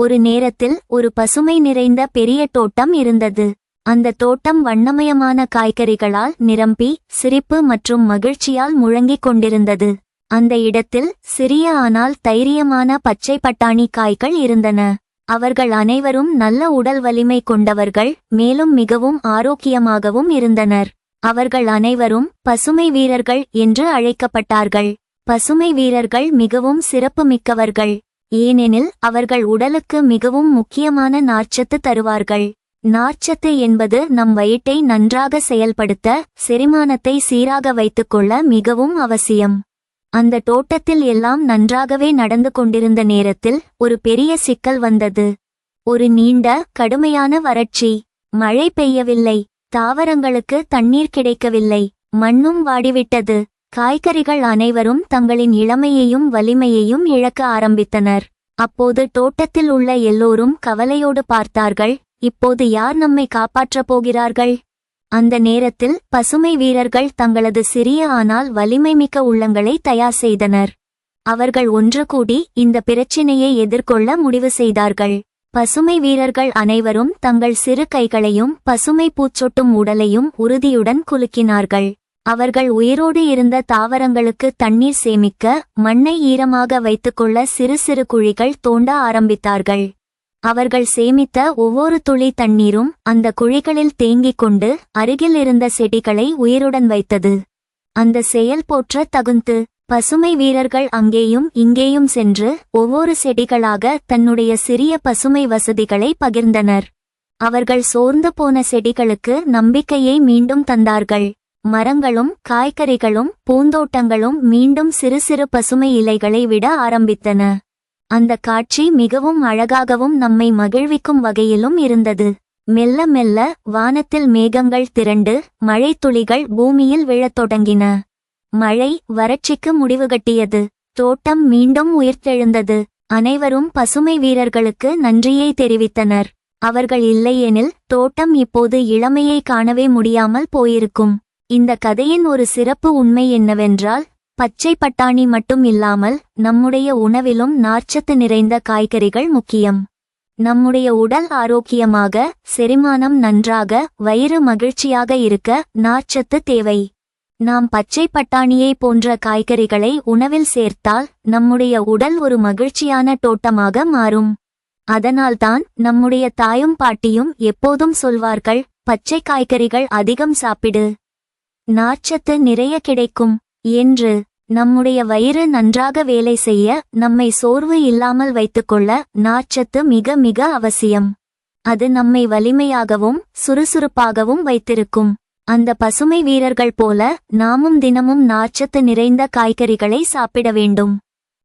ஒரு நேரத்தில் ஒரு பசுமை நிறைந்த பெரிய தோட்டம் இருந்தது. அந்த தோட்டம் வண்ணமயமான காய்கறிகளால் நிரம்பி சிரிப்பு மற்றும் மகிழ்ச்சியால் முழங்கிக் கொண்டிருந்தது. அந்த இடத்தில் சிறிய ஆனால் தைரியமான பச்சை பட்டாணி காய்கள் இருந்தன. அவர்கள் அனைவரும் நல்ல உடல் வலிமை கொண்டவர்கள் மேலும் மிகவும் ஆரோக்கியமாகவும் இருந்தனர். அவர்கள் அனைவரும் பசுமை வீரர்கள் என்று அழைக்கப்பட்டார்கள். பசுமை வீரர்கள் மிகவும் சிறப்புமிக்கவர்கள். ஏனெனில் அவர்கள் உடலுக்கு மிகவும் முக்கியமான நார்ச்சத்து தருவார்கள். நார்ச்சத்து என்பது நம் வயிற்றை நன்றாக செயல்படுத்த செரிமானத்தை சீராக வைத்துக்கொள்ள மிகவும் அவசியம். அந்த தோட்டத்தில் எல்லாம் நன்றாகவே நடந்து கொண்டிருந்த நேரத்தில் ஒரு பெரிய சிக்கல் வந்தது. ஒரு நீண்ட கடுமையான வறட்சி. மழை பெய்யவில்லை. தாவரங்களுக்கு தண்ணீர் கிடைக்கவில்லை. மண்ணும் வாடிவிட்டது. காய்கறிகள் அனைவரும் தங்களின் இளமையையும் வலிமையையும் இழக்க ஆரம்பித்தனர். அப்போது தோட்டத்தில் உள்ள எல்லோரும் கவலையோடு பார்த்தார்கள் இப்போது யார் நம்மை காப்பாற்றப் போகிறார்கள்? அந்த நேரத்தில் பசுமை வீரர்கள் தங்களது சிறிய ஆனால் வலிமைமிக்க உள்ளங்களை தயார் செய்தனர். அவர்கள் ஒன்று கூடி இந்த பிரச்சினையை எதிர்கொள்ள முடிவு செய்தார்கள். பசுமை வீரர்கள் அனைவரும் தங்கள் சிறு கைகளையும் பசுமை பூச்சொட்டும் உடலையும் உறுதியுடன் குலுக்கினார்கள். அவர்கள் உயிரோடு இருந்த தாவரங்களுக்கு தண்ணீர் சேமிக்க மண்ணை ஈரமாக வைத்துக்கொள்ள சிறு சிறு குழிகள் தோண்ட ஆரம்பித்தார்கள். அவர்கள் சேமித்த ஒவ்வொரு துளி தண்ணீரும் அந்த குழிகளில் தேங்கிக் கொண்டு அருகில் இருந்த செடிகளை உயிருடன் வைத்தது. அந்த செயல் போற்ற தகுந்து பசுமை வீரர்கள் அங்கேயும் இங்கேயும் சென்று ஒவ்வொரு செடிகளாக தன்னுடைய சிறிய பசுமை வசதிகளை பகிர்ந்தனர். அவர்கள் சோர்ந்து போன செடிகளுக்கு நம்பிக்கையை மீண்டும் தந்தார்கள். மரங்களும் காய்கறிகளும் பூந்தோட்டங்களும் மீண்டும் சிறு சிறு பசுமை இலைகளை விட ஆரம்பித்தன. அந்த காட்சி மிகவும் அழகாகவும் நம்மை மகிழ்விக்கும் வகையிலும் இருந்தது. மெல்ல மெல்ல வானத்தில் மேகங்கள் திரண்டு மழைத்துளிகள் பூமியில் விழத் தொடங்கின. மழை வறட்சிக்கு முடிவுகட்டியது தோட்டம் மீண்டும் உயிர்த்தெழுந்தது. அனைவரும் பசுமை வீரர்களுக்கு நன்றியை தெரிவித்தனர். அவர்கள் இல்லையெனில் தோட்டம் இப்போது இளமையை காணவே முடியாமல் போயிருக்கும். இந்த கதையின் ஒரு சிறப்பு உண்மை என்னவென்றால் பச்சை பட்டாணி மட்டும் இல்லாமல் நம்முடைய உணவிலும் நார்ச்சத்து நிறைந்த காய்கறிகள் முக்கியம். நம்முடைய உடல் ஆரோக்கியமாக செரிமானம் நன்றாக வயிறு மகிழ்ச்சியாக இருக்க நார்ச்சத்து தேவை. நாம் பச்சை பட்டாணியை போன்ற காய்கறிகளை உணவில் சேர்த்தால் நம்முடைய உடல் ஒரு மகிழ்ச்சியான தோட்டமாக மாறும். அதனால்தான் நம்முடைய தாயும் பாட்டியும் எப்போதும் சொல்வார்கள் பச்சை காய்கறிகள் அதிகம் சாப்பிடு. நார்ச்சத்து நிறைய கிடைக்கும். என்று நம்முடைய வயிறு நன்றாக வேலை செய்ய நம்மை சோர்வு இல்லாமல் வைத்துக்கொள்ள நார்ச்சத்து மிக மிக அவசியம். அது நம்மை வலிமையாகவும் சுறுசுறுப்பாகவும் வைத்திருக்கும். அந்த பசுமை வீரர்கள் போல நாமும் தினமும் நார்ச்சத்து நிறைந்த காய்கறிகளை சாப்பிட வேண்டும்.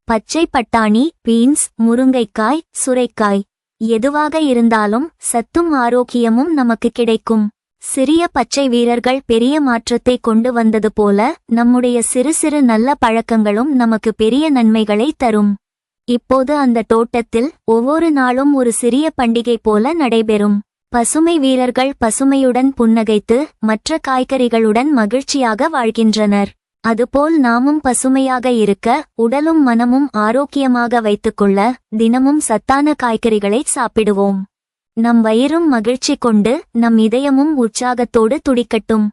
பச்சை பட்டாணி பீன்ஸ் முருங்கைக்காய் சுரைக்காய் எதுவாக இருந்தாலும் சத்தும் ஆரோக்கியமும் நமக்கு கிடைக்கும். சிறிய பச்சை வீரர்கள் பெரிய மாற்றத்தை கொண்டு வந்தது போல நம்முடைய சிறு சிறு நல்ல பழக்கங்களும் நமக்கு பெரிய நன்மைகளை தரும். இப்போது அந்த தோட்டத்தில் ஒவ்வொரு நாளும் ஒரு சிறிய பண்டிகை போல நடைபெறும். பசுமை வீரர்கள் பசுமையுடன் புன்னகைத்து மற்ற காய்கறிகளுடன் மகிழ்ச்சியாக வாழ்கின்றனர். அதுபோல் நாமும் பசுமையாக இருக்க உடலும் மனமும் ஆரோக்கியமாக வைத்துக்கொள்ள தினமும் சத்தான காய்கறிகளை சாப்பிடுவோம். நம் வயிறும் மகிழ்ச்சி கொண்டு நம் இதயமும் உற்சாகத்தோடு துடிக்கட்டும்.